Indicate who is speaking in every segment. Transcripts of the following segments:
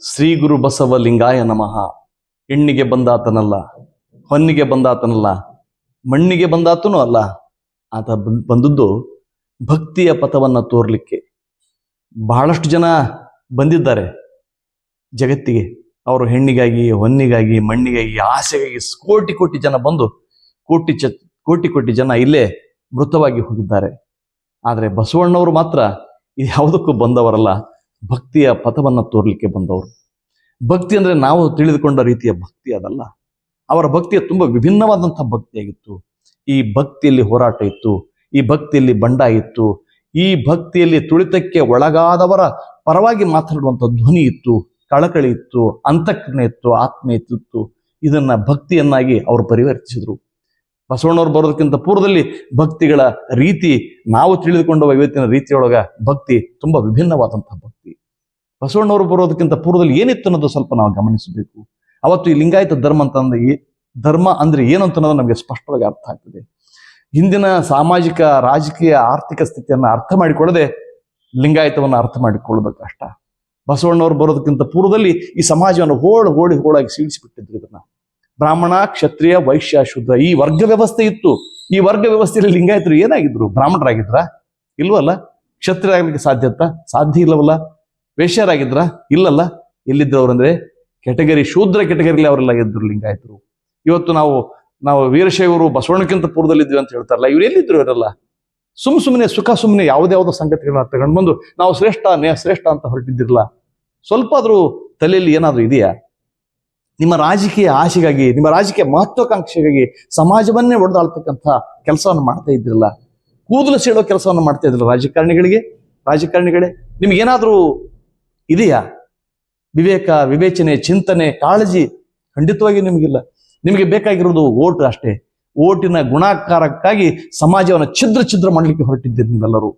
Speaker 1: ಶ್ರೀ ಗುರು ಬಸವ ಲಿಂಗಾಯ ನಮಃ. ಹೆಣ್ಣಿಗೆ ಬಂದಾತನಲ್ಲ, ಹೊನ್ನಿಗೆ ಬಂದಾತನಲ್ಲ, ಮಣ್ಣಿಗೆ ಬಂದಾತನೂ ಅಲ್ಲ. ಆತ ಬಂದ್- ಬಂದದ್ದು ಭಕ್ತಿಯ ಪಥವನ್ನ ತೋರ್ಲಿಕ್ಕೆ. ಬಹಳಷ್ಟು ಜನ ಬಂದಿದ್ದಾರೆ. ಜಗತ್ತಿಗೆ ಅವರು ಹೆಣ್ಣಿಗಾಗಿ, ಹೊನ್ನಿಗಾಗಿ, ಮಣ್ಣಿಗಾಗಿ, ಆಸೆಗಾಗಿ ಕೋಟಿ ಕೋಟಿ ಜನ ಬಂದು, ಕೋಟಿ ಚ, ಕೋಟಿ ಕೋಟಿ ಜನ ಇಲ್ಲೇ ಮೃತವಾಗಿ ಹೋಗಿದ್ದಾರೆ. ಆದರೆ ಬಸವಣ್ಣವರು ಮಾತ್ರ ಯಾವುದಕ್ಕೂ ಬಂದವರಲ್ಲ. ಭಕ್ತಿಯ ಪಥವನ್ನು ತೋರಲಿಕ್ಕೆ ಬಂದವರು. ಭಕ್ತಿ ಅಂದ್ರೆ ನಾವು ತಿಳಿದುಕೊಂಡ ರೀತಿಯ ಭಕ್ತಿ ಅದಲ್ಲ. ಅವರ ಭಕ್ತಿಯ ತುಂಬಾ ವಿಭಿನ್ನವಾದಂಥ ಭಕ್ತಿಯಾಗಿತ್ತು ಈ ಭಕ್ತಿಯಲ್ಲಿ ಹೋರಾಟ ಇತ್ತು, ಈ ಭಕ್ತಿಯಲ್ಲಿ ಬಂಡ ಇತ್ತು, ಈ ಭಕ್ತಿಯಲ್ಲಿ ತುಳಿತಕ್ಕೆ ಒಳಗಾದವರ ಪರವಾಗಿ ಮಾತನಾಡುವಂಥ ಧ್ವನಿ ಇತ್ತು, ಕಳಕಳಿ ಇತ್ತು, ಅಂತಃಕರಣ ಇತ್ತು, ಆತ್ಮೀಯತೆ ಇತ್ತು. ಇದನ್ನು ಭಕ್ತಿಯನ್ನಾಗಿ ಅವರು ಪರಿವರ್ತಿಸಿದ್ರು. ಬಸವಣ್ಣವ್ರು ಬರೋದಕ್ಕಿಂತ ಪೂರ್ವದಲ್ಲಿ ಭಕ್ತಿಗಳ ರೀತಿ ನಾವು ತಿಳಿದುಕೊಂಡ ಇವತ್ತಿನ ರೀತಿಯೊಳಗ ಭಕ್ತಿ ತುಂಬಾ ವಿಭಿನ್ನವಾದಂತಹ ಭಕ್ತಿ. ಬಸವಣ್ಣವ್ರು ಬರೋದಕ್ಕಿಂತ ಪೂರ್ವದಲ್ಲಿ ಏನಿತ್ತು ಅನ್ನೋದು ಸ್ವಲ್ಪ ನಾವು ಗಮನಿಸಬೇಕು. ಅವತ್ತು ಈ ಲಿಂಗಾಯತ ಧರ್ಮ ಅಂತ ಅಂದ್ರೆ ಧರ್ಮ ಅಂದ್ರೆ ಏನು ಅಂತ ಅನ್ನೋದು ನಮಗೆ ಸ್ಪಷ್ಟವಾಗಿ ಅರ್ಥ ಆಗ್ತದೆ. ಹಿಂದಿನ ಸಾಮಾಜಿಕ, ರಾಜಕೀಯ, ಆರ್ಥಿಕ ಸ್ಥಿತಿಯನ್ನ ಅರ್ಥ ಮಾಡಿಕೊಳ್ಳದೆ ಲಿಂಗಾಯತವನ್ನು ಅರ್ಥ ಮಾಡಿಕೊಳ್ಳೋದು ಕಷ್ಟ ಬಸವಣ್ಣವ್ರು ಬರೋದಕ್ಕಿಂತ ಪೂರ್ವದಲ್ಲಿ ಈ ಸಮಾಜವನ್ನು ಹೋಳು, ಹೋಳಿ, ಹೋಳಾಗಿ ಸೀಳಿಸಿಬಿಟ್ಟಿದ್ರು ಇದನ್ನ. ಬ್ರಾಹ್ಮಣ, ಕ್ಷತ್ರಿಯ, ವೈಶ್ಯ ಶುದ್ಧ ಈ ವರ್ಗ ವ್ಯವಸ್ಥೆ ಇತ್ತು. ಈ ವರ್ಗ ವ್ಯವಸ್ಥೆಯಲ್ಲಿ ಲಿಂಗಾಯತರು ಏನಾಗಿದ್ರು? ಬ್ರಾಹ್ಮಣರಾಗಿದ್ರ? ಇಲ್ವಲ್ಲ? ಕ್ಷತ್ರಿಯರಾಗಲಿಕ್ಕೆ ಸಾಧ್ಯತ ಸಾಧ್ಯ ಇಲ್ಲವಲ್ಲ? ವೇಶ್ಯರಾಗಿದ್ರ? ಇಲ್ಲಲ್ಲ? ಎಲ್ಲಿದ್ರು ಅವರಂದ್ರೆ ಕೆಟಗರಿ, ಶೂದ್ರ ಕೆಟಗರಿಲಿ ಅವರೆಲ್ಲ ಇದ್ರು ಲಿಂಗಾಯತರು. ಇವತ್ತು ನಾವು ನಾವು ವೀರಶೈವರು ಬಸವಣ್ಣಕ್ಕಿಂತ ಪೂರ್ವದಲ್ಲಿದ್ವಿ ಅಂತ ಹೇಳ್ತಾರಲ್ಲ, ಇವ್ರು ಎಲ್ಲಿದ್ರು ಇವರೆಲ್ಲ? ಸುಮ್ ಸುಮ್ಮನೆ ಸುಖ ಸುಮ್ಮನೆ ಯಾವುದ್ಯಾವುದೋ ಸಂಗತಿಗಳನ್ನ ತಗೊಂಡ್ಬಂದು, ನಾವು ಶ್ರೇಷ್ಠ ನೇ ಶ್ರೇಷ್ಠ ಅಂತ ಹೊರಟಿದ್ದಿರಲ್ಲ. ಸ್ವಲ್ಪ ಆದ್ರೂ ತಲೆಯಲ್ಲಿ ಏನಾದ್ರೂ ಇದೆಯಾ? ನಿಮ್ಮ ರಾಜಕೀಯ ಆಶೆಗಾಗಿ, ನಿಮ್ಮ ರಾಜಕೀಯ ಮಹತ್ವಾಕಾಂಕ್ಷೆಗಾಗಿ ಸಮಾಜವನ್ನೇ ಒಡೆದಾಳ್ತಕ್ಕಂಥ ಕೆಲಸವನ್ನು ಮಾಡ್ತಾ ಇದ್ರಲ್ಲ ಕೂದಲು ಸೇಳೋ ಕೆಲಸವನ್ನು ಮಾಡ್ತಾ ಇದ್ರಲ್ಲ ರಾಜಕಾರಣಿಗಳಿಗೆ. ರಾಜಕಾರಣಿಗಳೇ, ನಿಮ್ಗೇನಾದ್ರೂ ಇದೆಯಾ? ವಿವೇಕ, ವಿವೇಚನೆ, ಚಿಂತನೆ, ಕಾಳಜಿ ಖಂಡಿತವಾಗಿ ನಿಮಗಿಲ್ಲ. ನಿಮಗೆ ಬೇಕಾಗಿರೋದು ಓಟ್ ಅಷ್ಟೇ. ಓಟಿನ ಗುಣಾಕಾರಕ್ಕಾಗಿ ಸಮಾಜವನ್ನು ಛಿದ್ರ ಛಿದ್ರ ಮಾಡಲಿಕ್ಕೆ ಹೊರಟಿದ್ದೀರಿ ನೀವೆಲ್ಲರೂ.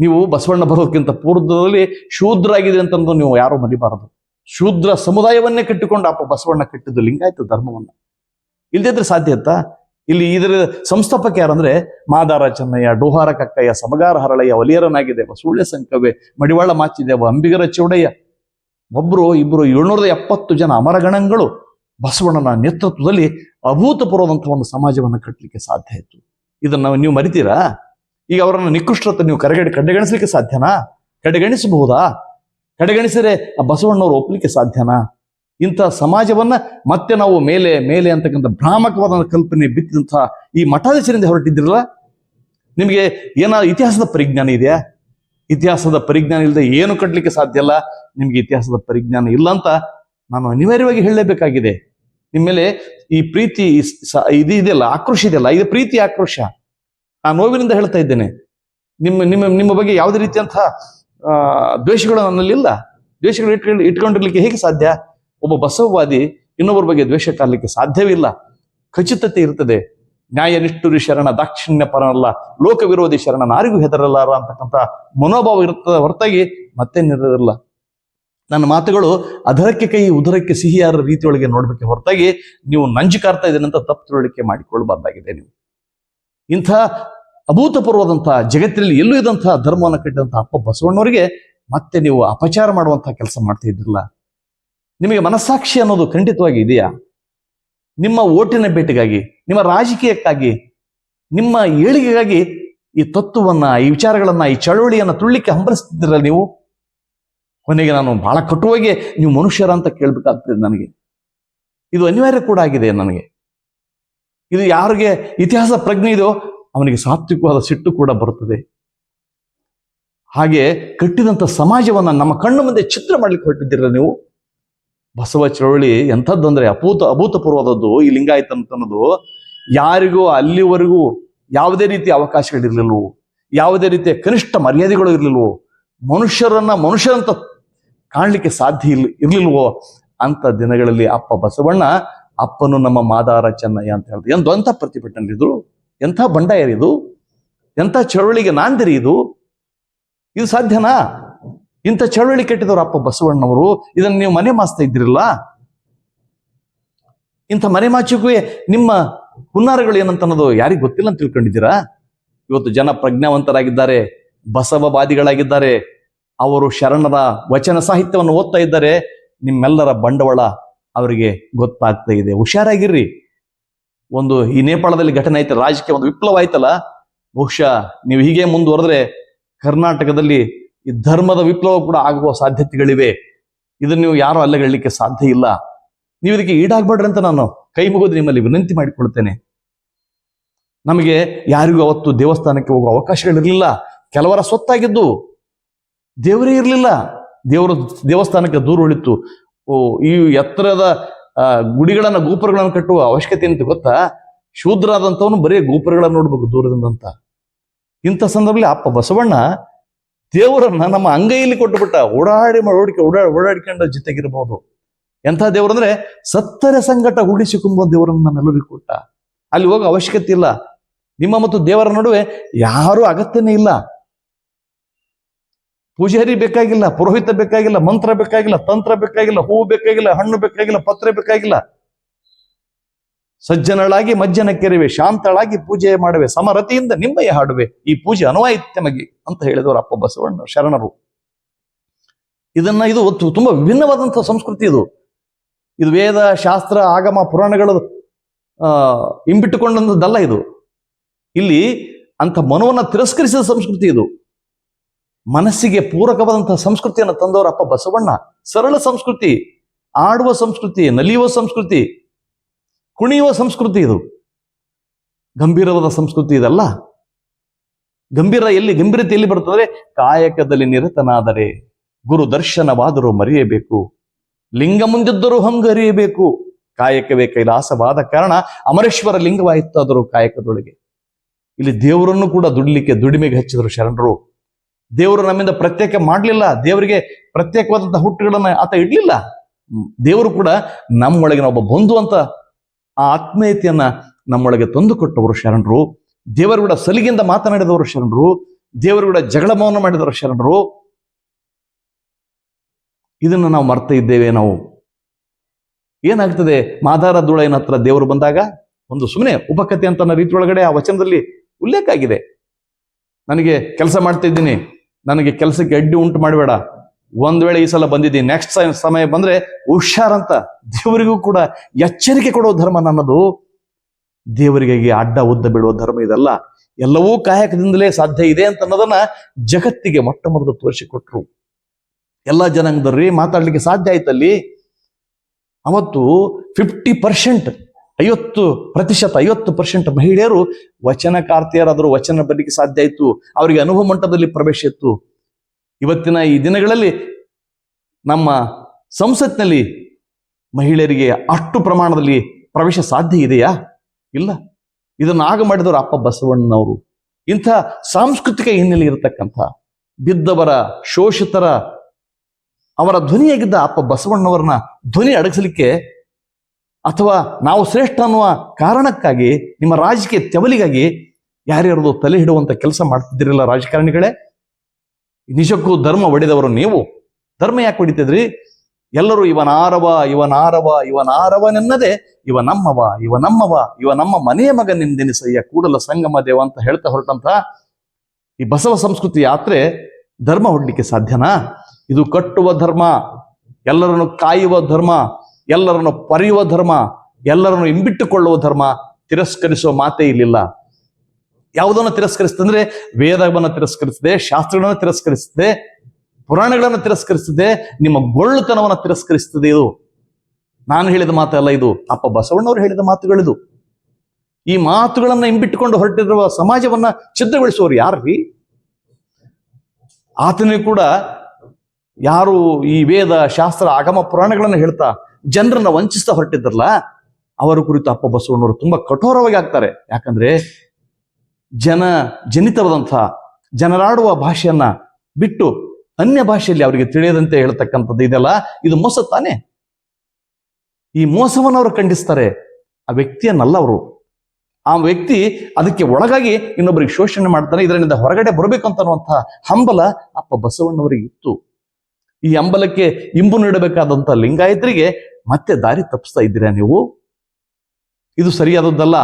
Speaker 1: ನೀವು ಬಸವಣ್ಣ ಬರೋದಕ್ಕಿಂತ ಪೂರ್ವದಲ್ಲಿ ಶೂದ್ರ ಆಗಿದೆ ಅಂತಂದು ನೀವು ಯಾರೂ ಮರಿಬಾರದು. ಶೂದ್ರ ಸಮುದಾಯವನ್ನೇ ಕಟ್ಟಿಕೊಂಡು, ಅಪ್ಪ ಬಸವಣ್ಣ ಕಟ್ಟಿದ್ದು ಲಿಂಗಾಯತ ಧರ್ಮವನ್ನ. ಇಲ್ದಿದ್ರೆ ಸಾಧ್ಯ ಆಯ್ತಾ ಇಲ್ಲಿ ಇದರ ಸಂಸ್ಥಾಪಕ ಯಾರಂದ್ರೆ ಮಾದಾರ ಚೆನ್ನಯ್ಯ ಡೋಹಾರ ಕಕ್ಕಯ್ಯ ಸಮಗಾರ ಹರಳಯ್ಯ ಒಲಿಯರನಾಗಿದೆ ಸುಳ್ಳೆ ಸಂಕವೆ ಮಡಿವಾಳ ಮಾಚಿದೇವ ಅಂಬಿಗರ ಚೌಡಯ್ಯ. ಒಬ್ರು, ಇಬ್ರು ಏಳ್ನೂರ ಎಪ್ಪತ್ತು ಜನ ಅಮರಗಣಗಳು ಬಸವಣ್ಣನ ನೇತೃತ್ವದಲ್ಲಿ ಅಭೂತಪೂರ್ವದಂತಹ ಒಂದು ಸಮಾಜವನ್ನು ಕಟ್ಟಲಿಕ್ಕೆ ಸಾಧ್ಯ ಆಯಿತು ಇದನ್ನ ನಾವು- ನೀವು ಮರಿತೀರಾ? ಈಗ ಅವರನ್ನು ನಿಕೃಷ್ಟತೆ ನೀವು ಕರೆಗಡೆ, ಕಡೆಗಣಿಸಲಿಕ್ಕೆ ಸಾಧ್ಯನಾ? ಕಡೆಗಣಿಸಬಹುದಾ? ಕಡೆಗಣಿಸಿದರೆ ಆ ಬಸವಣ್ಣವರು ಒಪ್ಪಲಿಕ್ಕೆ ಸಾಧ್ಯನಾ? ಇಂಥ ಸಮಾಜವನ್ನ ಮತ್ತೆ ನಾವು ಮೇಲೆ ಮೇಲೆ ಅಂತಕ್ಕಂಥ ಭ್ರಾಮಕವಾದ ಕಲ್ಪನೆ ಬಿತ್ತಿದಂತಹ ಈ ಮಠಾಧೀಶರಿಂದ ಹೊರಟಿದ್ದಿರಲ್ಲ? ನಿಮಗೆ ಏನಾದ್ರು ಇತಿಹಾಸದ ಪರಿಜ್ಞಾನ ಇದೆಯಾ? ಇತಿಹಾಸದ ಪರಿಜ್ಞಾನ ಇಲ್ಲದೆ ಏನು ಕಟ್ಟಲಿಕ್ಕೆ ಸಾಧ್ಯ ಇಲ್ಲ? ನಿಮ್ಗೆ ಇತಿಹಾಸದ ಪರಿಜ್ಞಾನ ಇಲ್ಲ ಅಂತ ನಾನು ಅನಿವಾರ್ಯವಾಗಿ ಹೇಳಲೇಬೇಕಾಗಿದೆ. ನಿಮ್ಮ ಮೇಲೆ ಈ ಪ್ರೀತಿ ಇದು ಇದೆಯಲ್ಲ, ಆಕ್ರೋಶ ಇದೆಯಲ್ಲ, ಇದು ಪ್ರೀತಿ ಆಕ್ರೋಶ. ಆ ನೋವಿನಿಂದ ಹೇಳ್ತಾ ಇದ್ದೇನೆ. ನಿಮ್ಮ ನಿಮ್ಮ ನಿಮ್ಮ ಬಗ್ಗೆ ಯಾವುದೇ ರೀತಿಯಂತಹ ದ್ವೇಷಗಳು ನನ್ನಲ್ಲಿ ಇಲ್ಲ. ದ್ವೇಷಗಳು ಇಟ್ಕೊಂಡು, ಇಟ್ಕೊಂಡಿರ್ಲಿಕ್ಕೆ ಹೇಗೆ ಸಾಧ್ಯ? ಒಬ್ಬ ಬಸವವಾದಿ ಇನ್ನೊಬ್ಬರ ಬಗ್ಗೆ ದ್ವೇಷ ಕಾಣಲಿಕ್ಕೆ ಸಾಧ್ಯವಿಲ್ಲ ಖಚಿತತೆ ಇರ್ತದೆ. ನ್ಯಾಯ ನಿಷ್ಠುರಿ ಶರಣ, ದಾಕ್ಷಿಣ್ಯ ಪರನಲ್ಲ ಲೋಕ ವಿರೋಧಿ ಶರಣ, ನಾರಿಗೂ ಹೆದರಲಾರ ಅಂತಕ್ಕಂಥ ಮನೋಭಾವ ಇರ್ತದ, ಹೊರತಾಗಿ ಮತ್ತೇನಿರಲ್ಲ ನನ್ನ ಮಾತುಗಳು ಅದರಕ್ಕೆ ಕೈ, ಉದರಕ್ಕೆ ಸಿಹಿಯಾರ ರೀತಿಯೊಳಗೆ ನೋಡ್ಬೇಕೆ. ಹೊರತಾಗಿ ನೀವು ನಂಜು ಕಾರ್ತಾ ಅಂತ ತಪ್ಪು ತಿಳುವಳಿಕೆ ಮಾಡಿಕೊಳ್ಳಬಾರ್ದಾಗಿದೆ ನೀವು. ಇಂಥ ಅಭೂತಪೂರ್ವದಂತಹ ಜಗತ್ತಿನಲ್ಲಿ ಎಲ್ಲೂ ಇದ್ದಂತಹ ಧರ್ಮವನ್ನು ಕಟ್ಟಿದಂತಹ ಅಪ್ಪ ಬಸವಣ್ಣವರಿಗೆ ಮತ್ತೆ ನೀವು ಅಪಚಾರ ಮಾಡುವಂತಹ ಕೆಲಸ ಮಾಡ್ತಾ ಇದ್ರಲ್ಲ ನಿಮಗೆ ಮನಸ್ಸಾಕ್ಷಿ ಅನ್ನೋದು ಖಂಡಿತವಾಗಿ ಇದೆಯಾ? ನಿಮ್ಮ ಓಟಿನ ಭೇಟಿಗಾಗಿ, ನಿಮ್ಮ ರಾಜಕೀಯಕ್ಕಾಗಿ, ನಿಮ್ಮ ಏಳಿಗೆಗಾಗಿ ಈ ತತ್ವವನ್ನ, ಈ ವಿಚಾರಗಳನ್ನ, ಈ ಚಳವಳಿಯನ್ನ ತುಳ್ಳಿಕ್ಕೆ ಹಂಬಲಿಸ್ತಿದ್ದೀರಲ್ಲ ನೀವು? ಕೊನೆಗೆ ನಾನು ಬಹಳ ಕಟುವಾಗಿ ನೀವು ಮನುಷ್ಯರ ಅಂತ ಕೇಳಬೇಕಾಗ್ತದೆ ನನಗೆ. ಇದು ಅನಿವಾರ್ಯ ಕೂಡ ಆಗಿದೆ ನನಗೆ. ಇದು ಯಾರಿಗೆ ಇತಿಹಾಸ ಪ್ರಜ್ಞೆ ಇದೆಯೋ ಅವನಿಗೆ ಸಾತ್ವಿಕವಾದ ಸಿಟ್ಟು ಕೂಡ ಬರುತ್ತದೆ. ಹಾಗೆ ಕಟ್ಟಿದಂಥ ಸಮಾಜವನ್ನ ನಮ್ಮ ಕಣ್ಣು ಮುಂದೆ ಚಿತ್ರ ಮಾಡಲಿಕ್ಕೆ ಹೊರಟಿದ್ದೀರ ನೀವು? ಬಸವ ಚಳವಳಿ ಎಂಥದ್ದು ಅಂದ್ರೆ ಅಭೂತ ಅಭೂತಪೂರ್ವದದ್ದು ಈ ಲಿಂಗಾಯತ ಅನ್ನೋದು ಯಾರಿಗೂ ಅಲ್ಲಿವರೆಗೂ ಯಾವುದೇ ರೀತಿಯ ಅವಕಾಶಗಳಿರಲಿಲ್ವೋ ಯಾವುದೇ ರೀತಿಯ ಕನಿಷ್ಠ ಮರ್ಯಾದೆಗಳು ಇರಲಿಲ್ವೋ ಮನುಷ್ಯರನ್ನ ಮನುಷ್ಯರಂತ ಕಾಣಲಿಕ್ಕೆ ಸಾಧ್ಯ ಇಲ್ಲ ಇರಲಿಲ್ವೋ ಅಂತ ದಿನಗಳಲ್ಲಿ ಅಪ್ಪ ಬಸವಣ್ಣ, ಅಪ್ಪನು ನಮ್ಮ ಮಾದಾರ ಚೆನ್ನಯ್ಯ ಅಂತ ಹೇಳಿದ್ರು ಎಂದು ಅಂತ ಪ್ರತಿಭಟನೆ ಇದು ಎಂಥ ಬಂಡ ಇದು? ಎಂಥ ಚಳುವಳಿಗೆ ನಾಂದಿರಿ ಇದು? ಇದು ಸಾಧ್ಯನಾ? ಇಂಥ ಚಳುವಳಿ ಕೆಟ್ಟಿದವರು ಅಪ್ಪ ಬಸವಣ್ಣವರು ಇದನ್ನು ನೀವು ಮನೆ ಮಾಸ್ತಾ ಇದ್ದಿರಲ್ಲ? ಇಂಥ ಮನೆ ಮಾಚಿಗೂ ನಿಮ್ಮ ಹುನ್ನಾರಗಳು ಏನಂತ ಅನ್ನೋದು ಯಾರಿಗೂ ಗೊತ್ತಿಲ್ಲ ಅಂತ ತಿಳ್ಕೊಂಡಿದ್ದೀರಾ? ಇವತ್ತು ಜನ ಪ್ರಜ್ಞಾವಂತರಾಗಿದ್ದಾರೆ, ಬಸವವಾದಿಗಳಾಗಿದ್ದಾರೆ, ಅವರು ಶರಣರ ವಚನ ಸಾಹಿತ್ಯವನ್ನು ಓದ್ತಾ ಇದ್ದಾರೆ, ನಿಮ್ಮೆಲ್ಲರ ಬಂಡವಾಳ ಅವರಿಗೆ ಗೊತ್ತಾಗ್ತಾ ಇದೆ. ಹುಷಾರಾಗಿರ್ರಿ. ಒಂದು ಈ ನೇಪಾಳದಲ್ಲಿ ಘಟನೆ ಆಯ್ತು ರಾಜಕೀಯ ಒಂದು ವಿಪ್ಲವ ಆಯ್ತಲ್ಲ ಬಹುಶಃ ನೀವು ಹೀಗೆ ಮುಂದುವರೆದ್ರೆ ಕರ್ನಾಟಕದಲ್ಲಿ ಈ ಧರ್ಮದ ವಿಪ್ಲವ ಕೂಡ ಆಗುವ ಸಾಧ್ಯತೆಗಳಿವೆ. ಇದನ್ನ ನೀವು ಯಾರು ಅಲ್ಲಗಳ್ಲಿಕ್ಕೆ ಸಾಧ್ಯ ಇಲ್ಲ. ನೀವು ಇದಕ್ಕೆ ಈಡಾಗ್ಬೇಡ್ರಿ ಅಂತ ನಾನು ಕೈ ಮುಗಿದು ನಿಮ್ಮಲ್ಲಿ ವಿನಂತಿ ಮಾಡಿಕೊಳ್ತೇನೆ. ನಮಗೆ ಯಾರಿಗೂ ಅವತ್ತು ದೇವಸ್ಥಾನಕ್ಕೆ ಹೋಗುವ ಅವಕಾಶಗಳಿರಲಿಲ್ಲ. ಕೆಲವರ ಸ್ವತ್ತಾಗಿದ್ದು ದೇವರೇ ಇರಲಿಲ್ಲ. ದೇವರು ದೇವಸ್ಥಾನಕ್ಕೆ ದೂರ ಉಳಿತು ಓ, ಈ ಎತ್ತರದ ಗುಡಿಗಳನ್ನ ಗೋಪುರಗಳನ್ನು ಕಟ್ಟುವ ಅವಶ್ಯಕತೆ ಅಂತ ಗೊತ್ತಾ? ಶೂದ್ರಾದಂಥವನು ಬರೀ ಗೋಪುರಗಳನ್ನ ನೋಡ್ಬೇಕು ದೂರದಿಂದ ಅಂತ ಇಂಥ ಸಂದರ್ಭದಲ್ಲಿ ಅಪ್ಪ ಬಸವಣ್ಣ ದೇವರನ್ನ ನಮ್ಮ ಅಂಗೈಯಲ್ಲಿ ಕೊಟ್ಟುಬಿಟ್ಟ ಓಡಾಡಿ ಓಡಿಕೆ ಓಡಾ, ಓಡಾಡಿಕೊಂಡ ಜೊತೆಗಿರಬಹುದು ಎಂಥ ದೇವರು ಅಂದ್ರೆ ಸತ್ತರೆ ಸಂಕಟ ಉಳಿಸಿಕೊಂಬ ದೇವರನ್ನು ನಮ್ಮೆಲ್ಲರಿಗೂ ಕೊಟ್ಟ. ಅಲ್ಲಿ ಹೋಗೋ ಅವಶ್ಯಕತೆ ಇಲ್ಲ. ನಿಮ್ಮ ಮತ್ತು ದೇವರ ನಡುವೆ ಯಾರೂ ಅಗತ್ಯನೇ ಇಲ್ಲ. ಪೂಜಾರಿ ಬೇಕಾಗಿಲ್ಲ, ಪುರೋಹಿತ ಬೇಕಾಗಿಲ್ಲ, ಮಂತ್ರ ಬೇಕಾಗಿಲ್ಲ, ತಂತ್ರ ಬೇಕಾಗಿಲ್ಲ, ಹೂವು ಬೇಕಾಗಿಲ್ಲ, ಹಣ್ಣು ಬೇಕಾಗಿಲ್ಲ, ಪತ್ರೆ ಬೇಕಾಗಿಲ್ಲ. ಸಜ್ಜನಳಾಗಿ ಮಜ್ಜನ ಕೆರೆವೆ, ಶಾಂತಳಾಗಿ ಪೂಜೆ ಮಾಡುವೆ, ಸಮರತಿಯಿಂದ ನಿಮ್ಮಯ ಹಾಡುವೆ. ಈ ಪೂಜೆ ಅನುವಾಯಿತ್ಯಮಗಿ ಅಂತ ಹೇಳಿದವರು ಅಪ್ಪ ಬಸವಣ್ಣ ಶರಣರು. ಇದನ್ನ ಇದು ಒತ್ತು, ತುಂಬಾ ವಿಭಿನ್ನವಾದಂತಹ ಸಂಸ್ಕೃತಿ ಇದು. ಇದು ವೇದ, ಶಾಸ್ತ್ರ, ಆಗಮ, ಪುರಾಣಗಳು ಇಂಬಿಟ್ಟುಕೊಂಡಂಥದ್ದಲ್ಲ ಇದು. ಇಲ್ಲಿ ಅಂತ ಮನವನ್ನ ತಿರಸ್ಕರಿಸಿದ ಸಂಸ್ಕೃತಿ ಇದು. ಮನಸ್ಸಿಗೆ ಪೂರಕವಾದಂತಹ ಸಂಸ್ಕೃತಿಯನ್ನು ತಂದವರು ಅಪ್ಪ ಬಸವಣ್ಣ. ಸರಳ ಸಂಸ್ಕೃತಿ, ಆಡುವ ಸಂಸ್ಕೃತಿ, ನಲಿಯುವ ಸಂಸ್ಕೃತಿ, ಕುಣಿಯುವ ಸಂಸ್ಕೃತಿ ಇದು. ಗಂಭೀರವಾದ ಸಂಸ್ಕೃತಿ ಇದಲ್ಲ. ಗಂಭೀರ ಎಲ್ಲಿ, ಗಂಭೀರತೆ ಎಲ್ಲಿ ಬರ್ತದೆ ಕಾಯಕದಲ್ಲಿ ನಿರತನಾದರೆ ಗುರು ದರ್ಶನವಾದರೂ ಮರೆಯಬೇಕು. ಲಿಂಗ ಮುಂದಿದ್ದರೂ ಹಂಗರಿಯಬೇಕು. ಕಾಯಕವೇ ಕೈಲಾಸವಾದ ಕಾರಣ ಅಮರೇಶ್ವರ ಲಿಂಗವಾಯಿತಾದರೂ ಕಾಯಕದೊಳಗೆ. ಇಲ್ಲಿ ದೇವರನ್ನು ಕೂಡ ದುಡಿಲಿಕ್ಕೆ ದುಡಿಮೆಗೆ ಹಚ್ಚಿದರು ಶರಣರು. ದೇವರು ನಮ್ಮಿಂದ ಪ್ರತ್ಯೇಕ ಮಾಡಲಿಲ್ಲ, ದೇವರಿಗೆ ಪ್ರತ್ಯೇಕವಾದಂಥ ಹುಟ್ಟುಗಳನ್ನ ಆತ ಇಡಲಿಲ್ಲ. ದೇವರು ಕೂಡ ನಮ್ಮೊಳಗಿನ ಒಬ್ಬ ಬಂಧು ಅಂತ ಆ ಆತ್ಮೀಯತೆಯನ್ನ ನಮ್ಮೊಳಗೆ ತಂದುಕೊಟ್ಟವರು ಶರಣರು. ದೇವರು ಕೂಡ ಸಲಿಗೆಯಿಂದ ಮಾತನಾಡಿದವರು ಶರಣರು. ದೇವರು ಕೂಡ ಜಗಳ ಮೌನ ಮಾಡಿದವರು ಶರಣರು. ಇದನ್ನು ನಾವು ಮರ್ತಾ ಇದ್ದೇವೆ ನಾವು. ಏನಾಗ್ತದೆ? ಮಾದಾರ ಧೂಳೈನ ಹತ್ರ ದೇವರು ಬಂದಾಗ ಒಂದು ಸುಮ್ಮನೆ ಉಪಕಥೆ ಅಂತ ರೀತಿಯೊಳಗಡೆ ಆ ವಚನದಲ್ಲಿ ಉಲ್ಲೇಖ ಆಗಿದೆ. ನನಗೆ ಕೆಲಸ ಮಾಡ್ತಾ ಇದ್ದೀನಿ. ನನಗೆ ಕೆಲಸಕ್ಕೆ ಅಡ್ಡಿ ಉಂಟು ಮಾಡಬೇಡ. ಒಂದ್ ವೇಳೆ ಈ ಸಲ ಬಂದಿದ್ದೀನಿ. ನೆಕ್ಸ್ಟ್ ಸಮಯ ಬಂದ್ರೆ ಹುಷಾರಂತ ದೇವರಿಗೂ ಕೂಡ ಎಚ್ಚರಿಕೆ ಕೊಡೋ ಧರ್ಮ ನನ್ನದು. ದೇವರಿಗೆ ಅಡ್ಡ ಉದ್ದ ಬಿಡುವ ಧರ್ಮ ಇದಲ್ಲ. ಎಲ್ಲವೂ ಕಾಯಕದಿಂದಲೇ ಸಾಧ್ಯ ಇದೆ ಅಂತ ಅನ್ನೋದನ್ನ ಜಗತ್ತಿಗೆ ಮೊಟ್ಟ ಮೊದಲು ತೋರಿಸಿಕೊಟ್ರು. ಎಲ್ಲ ಜನಾಂಗದವ್ರಿ ಮಾತಾಡ್ಲಿಕ್ಕೆ ಸಾಧ್ಯ ಆಯ್ತಲ್ಲಿ? ಅವತ್ತು ಫಿಫ್ಟಿ ಪರ್ಸೆಂಟ್ ಐವತ್ತು ಪ್ರತಿಶತ, ಐವತ್ತು ಪರ್ಸೆಂಟ್ ಮಹಿಳೆಯರು ವಚನಕಾರ್ತಿಯರಾದರೂ, ವಚನ ಬರಲಿಕ್ಕೆ ಸಾಧ್ಯ ಆಯಿತು, ಅವರಿಗೆ ಅನುಭವ ಮಂಟಪದಲ್ಲಿ ಪ್ರವೇಶ ಇತ್ತು. ಇವತ್ತಿನ ಈ ದಿನಗಳಲ್ಲಿ ನಮ್ಮ ಸಂಸತ್ನಲ್ಲಿ ಮಹಿಳೆಯರಿಗೆ ಅಷ್ಟು ಪ್ರಮಾಣದಲ್ಲಿ ಪ್ರವೇಶ ಸಾಧ್ಯ ಇದೆಯಾ? ಇಲ್ಲ. ಇದನ್ನು ಆಗ ಮಾಡಿದವರು ಅಪ್ಪ ಬಸವಣ್ಣನವರು. ಇಂಥ ಸಾಂಸ್ಕೃತಿಕ ಹಿನ್ನೆಲೆ ಇರತಕ್ಕಂಥ, ಬಿದ್ದವರ, ಶೋಷಿತರ, ಅವರ ಧ್ವನಿಯಾಗಿದ್ದ ಅಪ್ಪ ಬಸವಣ್ಣವರನ್ನ ಧ್ವನಿ ಅಡಗಿಸಲಿಕ್ಕೆ ಅಥವಾ ನಾವು ಶ್ರೇಷ್ಠ ಅನ್ನುವ ಕಾರಣಕ್ಕಾಗಿ, ನಿಮ್ಮ ರಾಜಕೀಯ ತೆವಲಿಗಾಗಿ ಯಾರ್ಯಾರದು ತಲೆ ಹಿಡುವಂತ ಕೆಲಸ ಮಾಡ್ತಿದ್ದೀರಲ್ಲ ರಾಜಕಾರಣಿಗಳೇ? ನಿಜಕ್ಕೂ ಧರ್ಮ ಒಡೆದವರು ನೀವು. ಧರ್ಮ ಯಾಕೆ ಹೊಡಿತಿದ್ರಿ ಎಲ್ಲರೂ ಇವನಾರವ ಇವನಾರವ, ಇವನಾರವನೆನ್ನದೆ, ಇವ ನಮ್ಮವ ಇವ ನಮ್ಮವ, ಇವ ನಮ್ಮ ಮನೆಯ ಮಗನೆಂದೆನಿಸಯ್ಯ ಕೂಡಲ ಸಂಗಮ ದೇವ ಅಂತ ಹೇಳ್ತಾ ಹೊರಟಂತ ಈ ಬಸವ ಸಂಸ್ಕೃತಿ ಯಾತ್ರೆ ಧರ್ಮ ಹೊಡ್ಲಿಕ್ಕೆ ಸಾಧ್ಯನಾ? ಇದು ಕಟ್ಟುವ ಧರ್ಮ, ಎಲ್ಲರನ್ನು ಕಾಯುವ ಧರ್ಮ ಎಲ್ಲರನ್ನು ಪರಿಯುವ ಧರ್ಮ, ಎಲ್ಲರನ್ನು ಇಂಬಿಟ್ಟುಕೊಳ್ಳುವ ಧರ್ಮ ತಿರಸ್ಕರಿಸುವ ಮಾತೇ ಇಲ್ಲಿಲ್ಲ. ಯಾವುದನ್ನು ತಿರಸ್ಕರಿಸ್ತಂದ್ರೆ ವೇದವನ್ನು ತಿರಸ್ಕರಿಸಿದೆ ಶಾಸ್ತ್ರಗಳನ್ನು ತಿರಸ್ಕರಿಸಿದೆ ಪುರಾಣಗಳನ್ನು ತಿರಸ್ಕರಿಸಿದೆ ನಿಮ್ಮ ಗೊಳ್ಳುತನವನ್ನು ತಿರಸ್ಕರಿಸ್ತದೆ ಇದು. ನಾನು ಹೇಳಿದ ಮಾತಲ್ಲ ಇದು. ಅಪ್ಪ ಬಸವಣ್ಣವರು ಹೇಳಿದ ಮಾತುಗಳಿದು ಈ ಮಾತುಗಳನ್ನ ಇಂಬಿಟ್ಟುಕೊಂಡು ಹೊರಟಿರುವ ಸಮಾಜವನ್ನ ಛಿದ್ರಗೊಳಿಸುವವರು ಯಾರ್ರೀ? ಆತನಿಗೂ ಕೂಡ ಯಾರು ಈ ವೇದ, ಶಾಸ್ತ್ರ, ಆಗಮ, ಪುರಾಣಗಳನ್ನು ಹೇಳ್ತಾ ಜನರನ್ನ ವಂಚಿಸ್ತಾ ಹೊರಟಿದ್ರಲ್ಲ, ಅವರ ಕುರಿತು ಅಪ್ಪ ಬಸವಣ್ಣವರು ತುಂಬಾ ಕಠೋರವಾಗಿ ಆಗ್ತಾರೆ. ಯಾಕಂದ್ರೆ ಜನ ಜನಿತವಾದಂಥ, ಜನರಾಡುವ ಭಾಷೆಯನ್ನ ಬಿಟ್ಟು ಅನ್ಯ ಭಾಷೆಯಲ್ಲಿ ಅವರಿಗೆ ತಿಳಿಯದಂತೆ ಹೇಳ್ತಕ್ಕಂಥದ್ದು ಇದೆಲ್ಲ, ಇದು ಮೋಸ ತಾನೆ? ಈ ಮೋಸವನ್ನು ಅವರು ಖಂಡಿಸ್ತಾರೆ. ಆ ವ್ಯಕ್ತಿಯನ್ನಲ್ಲ ಅವರು. ಆ ವ್ಯಕ್ತಿ ಅದಕ್ಕೆ ಒಳಗಾಗಿ ಇನ್ನೊಬ್ಬರಿಗೆ ಶೋಷಣೆ ಮಾಡ್ತಾನೆ, ಇದರಿಂದ ಹೊರಗಡೆ ಬರಬೇಕು ಅಂತ ಹಂಬಲ ಅಪ್ಪ ಬಸವಣ್ಣವರಿಗೆ ಇತ್ತು. ಈ ಹಂಬಲಕ್ಕೆ ಇಂಬು ನೀಡಬೇಕಾದಂತ ಲಿಂಗಾಯತರಿಗೆ ಮತ್ತೆ ದಾರಿ ತಪ್ಪಿಸ್ತಾ ಇದ್ದೀರಾ ನೀವು? ಇದು ಸರಿಯಾದದ್ದಲ್ಲ.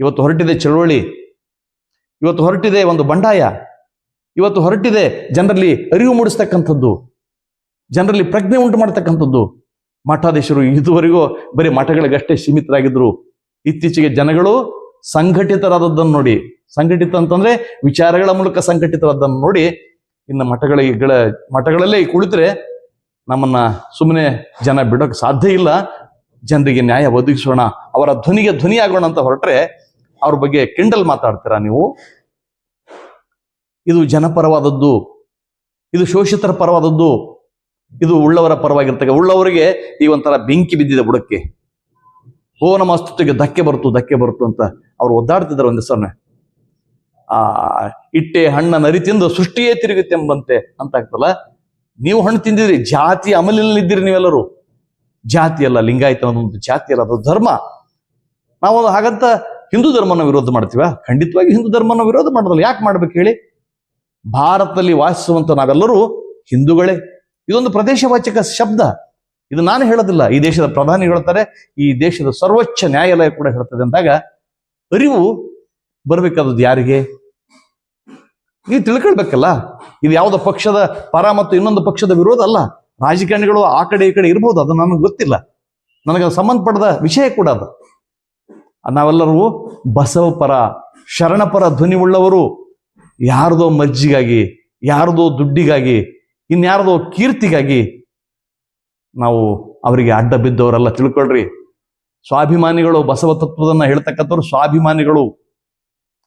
Speaker 1: ಇವತ್ತು ಹೊರಟಿದೆ ಚಳುವಳಿ. ಇವತ್ತು ಹೊರಟಿದೆ ಒಂದು ಬಂಡಾಯ. ಇವತ್ತು ಹೊರಟಿದೆ ಜನರಲ್ಲಿ ಅರಿವು ಮೂಡಿಸ್ತಕ್ಕಂಥದ್ದು. ಜನರಲ್ಲಿ ಪ್ರಜ್ಞೆ ಉಂಟು ಮಾಡತಕ್ಕಂಥದ್ದು. ಮಠಾಧೀಶರು ಇದುವರೆಗೂ ಬರೀ ಮಠಗಳಿಗಷ್ಟೇ ಸೀಮಿತರಾಗಿದ್ರು. ಇತ್ತೀಚೆಗೆ ಜನಗಳು ಸಂಘಟಿತರಾದದ್ದನ್ನು ನೋಡಿ. ಸಂಘಟಿತ ಅಂತಂದ್ರೆ ವಿಚಾರಗಳ ಮೂಲಕ ಸಂಘಟಿತರಾದನ್ನು ನೋಡಿ. ಇನ್ನು ಮಠಗಳಿಗೆ ಮಠಗಳಲ್ಲೇ ಕುಳಿತರೆ ನಮ್ಮನ್ನ ಸುಮ್ಮನೆ ಜನ ಬಿಡೋಕೆ ಸಾಧ್ಯ ಇಲ್ಲ. ಜನರಿಗೆ ನ್ಯಾಯ ಒದಗಿಸೋಣ, ಅವರ ಧ್ವನಿಗೆ ಧ್ವನಿಯಾಗೋಣ ಅಂತ ಹೊರಟ್ರೆ ಅವ್ರ ಬಗ್ಗೆ ಕಿಂಡಲ್ ಮಾತಾಡ್ತೀರಾ ನೀವು? ಇದು ಜನಪರವಾದದ್ದು, ಇದು ಶೋಷಿತರ ಪರವಾದದ್ದು, ಇದು ಉಳ್ಳವರ ಪರವಾಗಿರ್ತಕ್ಕ ಉಳ್ಳವರಿಗೆ ಈ ಒಂಥರ ಬೆಂಕಿ ಬಿದ್ದಿದೆ ಬುಡಕ್ಕೆ. ಓ ನಮ್ಮ ಅಸ್ತಿತ್ವಕ್ಕೆ ಧಕ್ಕೆ ಬರ್ತು ಧಕ್ಕೆ ಬರುತ್ತು ಅಂತ ಅವ್ರು ಒದ್ದಾಡ್ತಿದ್ದಾರೆ ಒಂದು ಸೊನ್ನೆ ಆ, ಇಟ್ಟೆ ಹಣ್ಣ ನರಿ ತಿಂದು ಸೃಷ್ಟಿಯೇ ತಿರುಗುತ್ತೆಂಬಂತೆ ಅಂತ ಆಗ್ತಲ್ಲ? ನೀವು ಹಣ್ಣು ತಿಂದಿದ್ರಿ, ಜಾತಿ ಅಮಲಿನಲ್ಲಿದ್ದೀರಿ ನೀವೆಲ್ಲರೂ. ಜಾತಿ ಅಲ್ಲ ಲಿಂಗಾಯತ ಒಂದು ಜಾತಿ ಅಲ್ಲ, ಅದು ಧರ್ಮ. ನಾವು ಹಾಗಂತ ಹಿಂದೂ ಧರ್ಮನ ವಿರೋಧ ಮಾಡ್ತೀವ? ಖಂಡಿತವಾಗಿ ಹಿಂದೂ ಧರ್ಮನ ವಿರೋಧ ಮಾಡೋದಲ್ಲ. ಯಾಕೆ ಮಾಡ್ಬೇಕು ಹೇಳಿ? ಭಾರತದಲ್ಲಿ ವಾಸಿಸುವಂತ ನಾವೆಲ್ಲರೂ ಹಿಂದೂಗಳೇ. ಇದೊಂದು ಪ್ರದೇಶವಾಚಕ ಶಬ್ದ. ಇದು ನಾನು ಹೇಳೋದಿಲ್ಲ. ಈ ದೇಶದ ಪ್ರಧಾನಿ ಹೇಳ್ತಾರೆ, ಈ ದೇಶದ ಸರ್ವೋಚ್ಚ ನ್ಯಾಯಾಲಯ ಕೂಡ ಹೇಳ್ತದೆ ಅಂದಾಗ, ಅರಿವು ಬರಬೇಕಾದದ್ದು ಯಾರಿಗೆ? ನೀವು ತಿಳ್ಕೊಳ್ಬೇಕಲ್ಲ. ಇದು ಯಾವುದೋ ಪಕ್ಷದ ಪರ ಮತ್ತು ಇನ್ನೊಂದು ಪಕ್ಷದ ವಿರೋಧ ಅಲ್ಲ. ರಾಜಕಾರಣಿಗಳು ಆ ಕಡೆ ಈ ಕಡೆ ಇರ್ಬೋದು, ಅದು ನನಗೆ ಗೊತ್ತಿಲ್ಲ. ನನಗೆ ಸಂಬಂಧಪಡದ ವಿಷಯ ಕೂಡ ಅದು. ನಾವೆಲ್ಲರೂ ಬಸವ ಪರ ಶರಣಪರ ಧ್ವನಿ ಉಳ್ಳವರು. ಯಾರದೋ ಮಜ್ಜಿಗಾಗಿ, ಯಾರದೋ ದುಡ್ಡಿಗಾಗಿ, ಇನ್ಯಾರದೋ ಕೀರ್ತಿಗಾಗಿ ನಾವು ಅವರಿಗೆ ಅಡ್ಡ ಬಿದ್ದವರೆಲ್ಲ ತಿಳ್ಕೊಳ್ರಿ. ಸ್ವಾಭಿಮಾನಿಗಳು ಬಸವ ತತ್ವದನ್ನ ಹೇಳ್ತಕ್ಕಂಥವ್ರು ಸ್ವಾಭಿಮಾನಿಗಳು.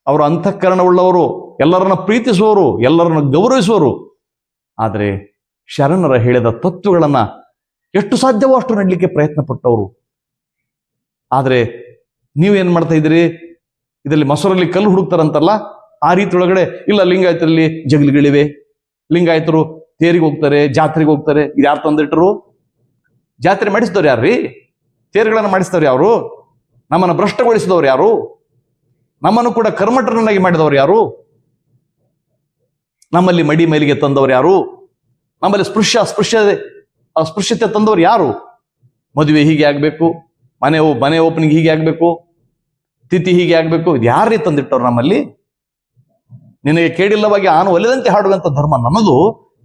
Speaker 1: ಅವರು ಅಂತಃಕರಣವುಳ್ಳವರು, ಎಲ್ಲರನ್ನ ಪ್ರೀತಿಸುವವರು, ಎಲ್ಲರನ್ನ ಗೌರವಿಸುವರು ಆದರೆ ಶರಣರ ಹೇಳಿದ ತತ್ವಗಳನ್ನ ಎಷ್ಟು ಸಾಧ್ಯವೋ ಅಷ್ಟು ನಡಲಿಕ್ಕೆ ಪ್ರಯತ್ನ ಪಟ್ಟವರು ಆದರೆ ನೀವೇನ್ ಮಾಡ್ತಾ ಇದ್ದೀರಿ? ಇದರಲ್ಲಿ ಮೊಸರಲ್ಲಿ ಕಲ್ಲು ಹುಡುಕ್ತಾರಂತಲ್ಲ, ಆ ರೀತಿ ಒಳಗಡೆ ಇಲ್ಲ ಲಿಂಗಾಯತರಲ್ಲಿ ಜಗಲಿಗಳಿವೆ. ಲಿಂಗಾಯತರು ತೇರಿಗೆ ಹೋಗ್ತಾರೆ, ಜಾತ್ರೆಗೆ ಹೋಗ್ತಾರೆ, ಇದು ಯಾರು ತಂದಿಟ್ಟರು? ಜಾತ್ರೆ ಮಾಡಿಸಿದವ್ರು ಯಾರ್ರೀ? ತೇರುಗಳನ್ನು ಮಾಡಿಸಿದವ್ರು ಯಾರು? ನಮ್ಮನ್ನು ಭ್ರಷ್ಟಗೊಳಿಸಿದವ್ರು ಯಾರು? ನಮ್ಮನ್ನು ಕೂಡ ಕರ್ಮಠರನ್ನಾಗಿ ಮಾಡಿದವರು ಯಾರು? ನಮ್ಮಲ್ಲಿ ಮಡಿ ಮೇಲಿಗೆ ತಂದವರು ಯಾರು? ನಮ್ಮಲ್ಲಿ ಸ್ಪೃಶ್ಯ ಅಸ್ಪೃಶ್ಯ ಅಸ್ಪೃಶ್ಯತೆ ತಂದವರು ಯಾರು? ಮದುವೆ ಹೀಗೆ ಆಗ್ಬೇಕು, ಮನೆ ಮನೆ ಓಪನಿಂಗ್ ಹೀಗೆ ಆಗ್ಬೇಕು, ತಿಥಿ ಹೀಗೆ ಆಗ್ಬೇಕು, ಇದು ಯಾರೇ ತಂದಿಟ್ಟವ್ರು ನಮ್ಮಲ್ಲಿ? ನಿನಗೆ ಕೇಡಿಲ್ಲವಾಗಿ ಆನು ಒಲಿದಂತೆ ಹಾಡುವಂತ ಧರ್ಮ ನನ್ನದು,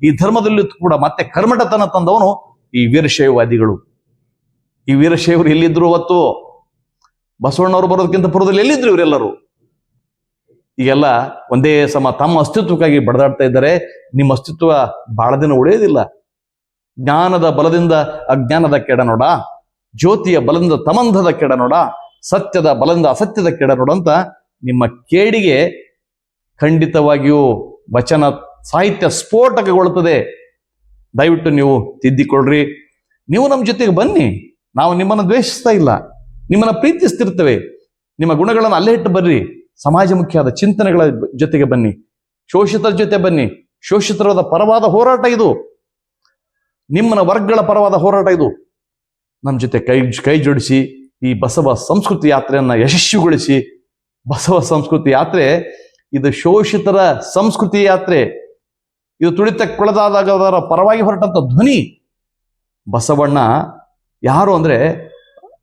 Speaker 1: ಈ ಧರ್ಮದಲ್ಲಿ ಕೂಡ ಮತ್ತೆ ಕರ್ಮಠತನ ತಂದವನು ಈ ವೀರಶೈವವಾದಿಗಳು. ಈ ವೀರಶೈವರು ಎಲ್ಲಿದ್ರು ಅವತ್ತು? ಬಸವಣ್ಣವರು ಬರೋದಕ್ಕಿಂತ ಪೂರ್ವದಲ್ಲಿ ಎಲ್ಲಿದ್ರು ಇವರೆಲ್ಲರೂ? ಈಗೆಲ್ಲ ಒಂದೇ ಸಮ ತಮ್ಮ ಅಸ್ತಿತ್ವಕ್ಕಾಗಿ ಬಡದಾಡ್ತಾ ಇದ್ದಾರೆ, ನಿಮ್ಮ ಅಸ್ತಿತ್ವ ಬಹಳ ದಿನ ಉಳಿಯೋದಿಲ್ಲ. ಜ್ಞಾನದ ಬಲದಿಂದ ಅಜ್ಞಾನದ ಕೆಡ ನೋಡ, ಜ್ಯೋತಿಯ ಬಲದಿಂದ ತಮಂಧದ ಕೆಡ ನೋಡ, ಸತ್ಯದ ಬಲದಿಂದ ಅಸತ್ಯದ ಕೆಡ ನೋಡ ಅಂತ ನಿಮ್ಮ ಕೇಡಿಗೆ ಖಂಡಿತವಾಗಿಯೂ ವಚನ, ಸಾಹಿತ್ಯ ಸ್ಫೋಟಕಗೊಳ್ಳುತ್ತದೆ. ದಯವಿಟ್ಟು ನೀವು ತಿದ್ದಿಕೊಳ್ಳ್ರಿ. ನೀವು ನಮ್ಮ ಜೊತೆಗೆ ಬನ್ನಿ. ನಾವು ನಿಮ್ಮನ್ನು ದ್ವೇಷಿಸ್ತಾ ಇಲ್ಲ. ನಿಮ್ಮನ್ನು ಪ್ರೀತಿಸ್ತಿರ್ತೇವೆ. ನಿಮ್ಮ ಗುಣಗಳನ್ನು ಅಲ್ಲೇ ಇಟ್ಟು ಬರ್ರಿ. ಸಮಾಜಮುಖಿಯಾದ ಚಿಂತನೆಗಳ ಜೊತೆಗೆ ಬನ್ನಿ, ಶೋಷಿತರ ಜೊತೆ ಬನ್ನಿ. ಶೋಷಿತರಾದ ಪರವಾದ ಹೋರಾಟ ಇದು. ನಿಮ್ಮನ ವರ್ಗಗಳ ಪರವಾದ ಹೋರಾಟ ಇದು. ನಮ್ಮ ಜೊತೆ ಕೈ ಕೈ ಜೋಡಿಸಿ, ಈ ಬಸವ ಸಂಸ್ಕೃತಿ ಯಾತ್ರೆಯನ್ನ ಯಶಸ್ವಿಗೊಳಿಸಿ. ಬಸವ ಸಂಸ್ಕೃತಿ ಯಾತ್ರೆ, ಇದು ಶೋಷಿತರ ಸಂಸ್ಕೃತಿ ಯಾತ್ರೆ. ಇದು ತುಳಿತಕ್ಕೊಳದಾದವರ ಪರವಾಗಿ ಹೊರಟಂತ ಧ್ವನಿ. ಬಸವಣ್ಣ ಯಾರು ಅಂದ್ರೆ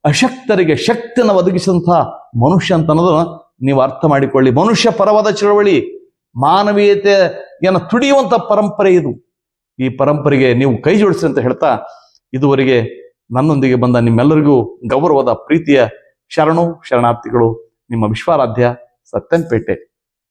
Speaker 1: ಅಶಕ್ತರಿಗೆ ಶಕ್ತಿಯನ್ನು ಒದಗಿಸಿದಂತಹ ಮನುಷ್ಯ ಅಂತ ಅನ್ನೋದನ್ನ ನೀವು ಅರ್ಥ ಮಾಡಿಕೊಳ್ಳಿ. ಮನುಷ್ಯ ಪರವಾದ ಚಳವಳಿ ಮಾನವೀಯತೆಯನ್ನು ತುಡಿಯುವಂತ ಪರಂಪರೆ ಇದು. ಈ ಪರಂಪರೆಗೆ ನೀವು ಕೈ ಜೋಡಿಸಿ ಅಂತ ಹೇಳ್ತಾ ಇದುವರೆಗೆ ನನ್ನೊಂದಿಗೆ ಬಂದ ನಿಮ್ಮೆಲ್ಲರಿಗೂ ಗೌರವದ ಪ್ರೀತಿಯ ಶರಣು, ಶರಣಾರ್ಥಿಗಳು, ನಿಮ್ಮ ವಿಶ್ವಾರಾಧ್ಯ ಸತ್ಯನ್ಪೇಟೆ